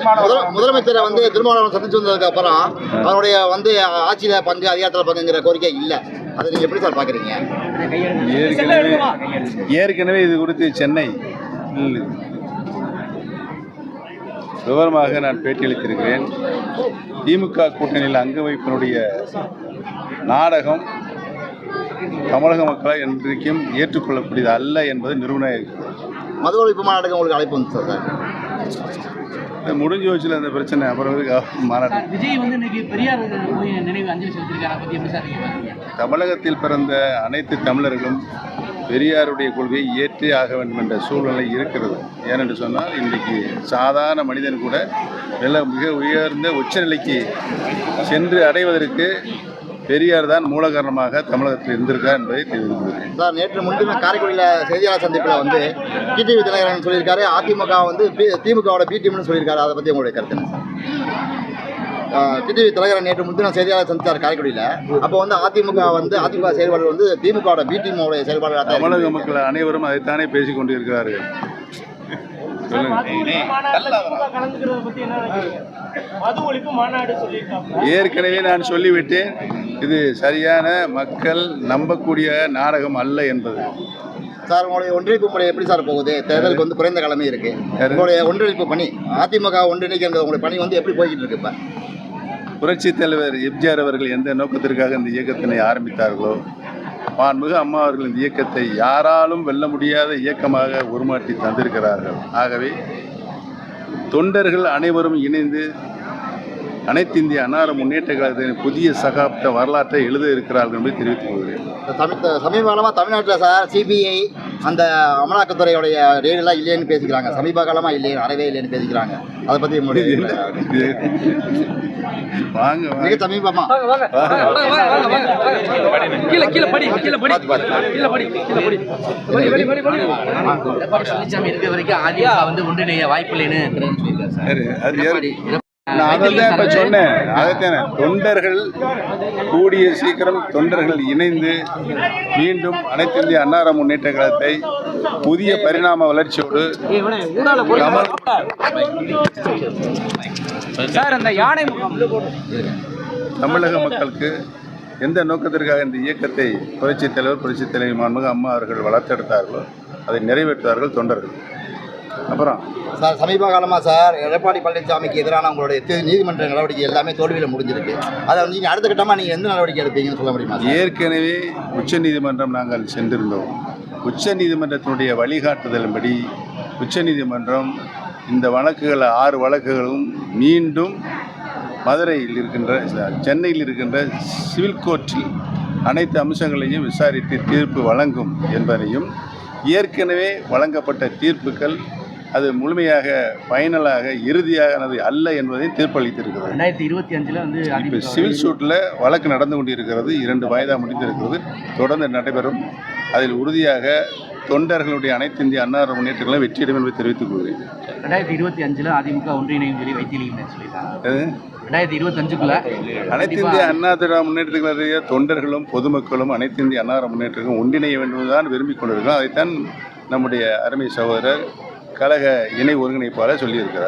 முதல- முதலமைச்சரை வந்து திருமாவளவன் சந்திச்சு வந்ததுக்கு அப்புறம் அவருடைய வந்து ஆட்சியில பங்கு அதிகாரத்துல பங்குங்கிற கோரிக்கை இல்ல. அதை நீங்க எப்படி சார் பாக்குறீங்க? ஏற்கனவே ஏற்கனவே இது குறித்து சென்னை விவரமாக நான் பேட்டியளித்திருக்கிறேன் திமுக கூட்டணியில் அங்க வைப்பினுடைய நாடகம் தமிழக மக்களால் என்றைக்கும் ஏற்றுக்கொள்ளக்கூடியது அல்ல என்பது நிறுவனம் மது ஒழிப்பு மாநாட்டுக்கு உங்களுக்கு அழைப்பு வந்து சார். முடிஞ்சு வச்சுல அந்த பிரச்சனை அப்புறம் எதுக்கு விஜய் வந்து இன்னைக்கு பெரியார் நினைவு அஞ்சலி எப்படி சார் பாக்குறீங்க தமிழகத்தில் பிறந்த அனைத்து தமிழர்களும் பெரியாருடைய கொள்கையை ஏற்றே ஆக வேண்டும் என்ற சூழ்நிலை இருக்கிறது. ஏனென்று சொன்னால் இன்றைக்கு சாதாரண மனிதன் கூட நல்ல மிக உயர்ந்த உச்சநிலைக்கு சென்று அடைவதற்கு பெரியார் தான் மூல காரணமாக தமிழகத்தில் இருந்திருக்கார் என்பதை தெரிவித்துள்ளேன் சார் நேற்று முன்தினம் காரைக்குடியில செய்தியாளர் சந்திப்புல வந்து டிடிவி தினகரன் சொல்லியிருக்காரு அதிமுக வந்து திமுகவோட பி டீம்னு சொல்லியிருக்காரு. அதை பத்தி உங்களுடைய கருத்து என்ன சார்? டிடிவி தினகரன் நேற்று முன்தினம் செய்தியாளர் சந்தித்தார் காரைக்குடியில. அப்போ வந்து அதிமுக வந்து அதிமுக செயல்பாடு வந்து திமுகவோட பி டீமோட செயல்பாடு தமிழக மக்கள் அனைவரும் அதைத்தானே பேசிக் கொண்டிருக்கிறார்கள் ஏற்கனவே நான் சொல்லிவிட்டேன் இது சரியான மக்கள் நம்பக்கூடிய நாடகம் அல்ல என்பது. சார் உங்களுடைய ஒன்றிணைப்பு முறை எப்படி சார் போகுது? தேர்தலுக்கு வந்து குறைந்த கிழமை இருக்கு? உங்களுடைய ஒன்றிணைப்பு பணி அதிமுக ஒன்றிணைக்கிற உங்களுடைய பணி வந்து எப்படி போய்கிட்டு இருக்கு இப்ப? புரட்சித் தலைவர் எம்ஜிஆர் அவர்கள் எந்த நோக்கத்திற்காக இந்த இயக்கத்தினை ஆரம்பித்தார்களோ மாண்புமிகு அம்மா அவர்கள் இந்த இயக்கத்தை யாராலும் வெல்ல முடியாத இயக்கமாக உருமாற்றி தந்திருக்கிறார்கள் ஆகவே தொண்டர்கள் அனைவரும் இணைந்து அனைத்து இந்திய அன்னார முன்னேற்ற கழகத்தின் புதிய சகாப்த வரலாற்றை எழுத இருக்கிறார்கள் என்பதை தெரிவித்துக் கொள்கிறேன் தமிழ் சமீப காலமாக தமிழ்நாட்டில் சார் சிபிஐ அந்த அமலாக்கத்துறையுடைய ரேடெல்லாம் இல்லைன்னு பேசிக்கிறாங்க சமீப காலமாக இல்லையே அறவே இல்லைன்னு பேசிக்கிறாங்க அதை பற்றி வாங்க மிக வாங்க சமீபமா கீழே கீழே படி கீழே படி. கீழே படி கீழே படி. படி படி படி படி. எடப்பாடி பழனிசாமி இருக்க வரைக்கும் அதிமுக வந்து ஒன்றிணைய வாய்ப்பு இல்லைன்னு சொல்லியிருக்காரு நான் இப்போ சொன்னேன். அதைத்தானே. தொண்டர்கள் கூடிய சீக்கிரம் தொண்டர்கள் இணைந்து மீண்டும் அனைத்து இந்திய அன்னார முன்னேற்ற கழகத்தை புதிய பரிணாம வளர்ச்சியோடு கமல் சார் அந்த யானை முகாம். தமிழக மக்களுக்கு எந்த நோக்கத்திற்காக இந்த இயக்கத்தை புரட்சித் தலைவர் புரட்சித் தலைவர் மாண்புமிகு அம்மா அவர்கள் வளர்த்தெடுத்தார்களோ அதை நிறைவேற்றுவார்கள் தொண்டர்கள். அப்புறம் சார் சமீப காலமாக சார் எடப்பாடி பழனிசாமிக்கு எதிரான உங்களுடைய நீதிமன்ற நடவடிக்கை எல்லாமே தோல்வியில் முடிஞ்சிருக்கு. அதை வந்து நீங்கள் அடுத்த கட்டமாக நீங்கள் எந்த நடவடிக்கை எடுப்பீங்கன்னு சொல்ல முடியுமா ஏற்கனவே உச்சநீதிமன்றம் நாங்கள் சென்றிருந்தோம். உச்சநீதிமன்றத்தினுடைய வழிகாட்டுதலின்படி உச்சநீதிமன்றம் இந்த வழக்குகள் ஆறு வழக்குகளும் மீண்டும் மதுரையில் இருக்கின்ற சென்னையில் இருக்கின்ற சிவில் கோர்ட்டில் அனைத்து அம்சங்களையும் விசாரித்து தீர்ப்பு வழங்கும் என்பதையும் ஏற்கனவே வழங்கப்பட்ட தீர்ப்புகள் அது முழுமையாக ஃபைனலாக இறுதியானது அல்ல என்பதையும் தீர்ப்பளித்திருக்கிறது. ரெண்டாயிரத்தி இருபத்தி அஞ்சுல வந்து இப்போ சிவில் சூட்டில் வழக்கு நடந்து கொண்டிருக்கிறது இரண்டு வயதாக முடிந்திருக்கிறது. தொடர்ந்து நடைபெறும். அதில் உறுதியாக தொண்டர்களுடைய அனைத்து இந்திய அன்னார முன்னேற்றங்களும் வெற்றியிடும் என்பதை தெரிவித்துக் கொள்கிறேன். ரெண்டாயிரத்தி இருபத்தி அஞ்சுல அதிமுக ஒன்றிணையும் சொல்லி வைத்தியலிங்கம் ரெண்டாயிரத்தி இருபத்தஞ்சுக்குள்ள அனைத்து இந்திய அண்ணா திராவிட முன்னேற்றங்களுடைய தொண்டர்களும் பொதுமக்களும் அனைத்து இந்திய அன்னார முன்னேற்றங்களும் ஒன்றிணைய வேண்டும்தான் விரும்பிக் கொண்டிருக்கிறோம் அதைத்தான் நம்முடைய அருமை சகோதரர் கழக இணை ஒருங்கிணைப்பாளர் சொல்லியிருக்கிறார்.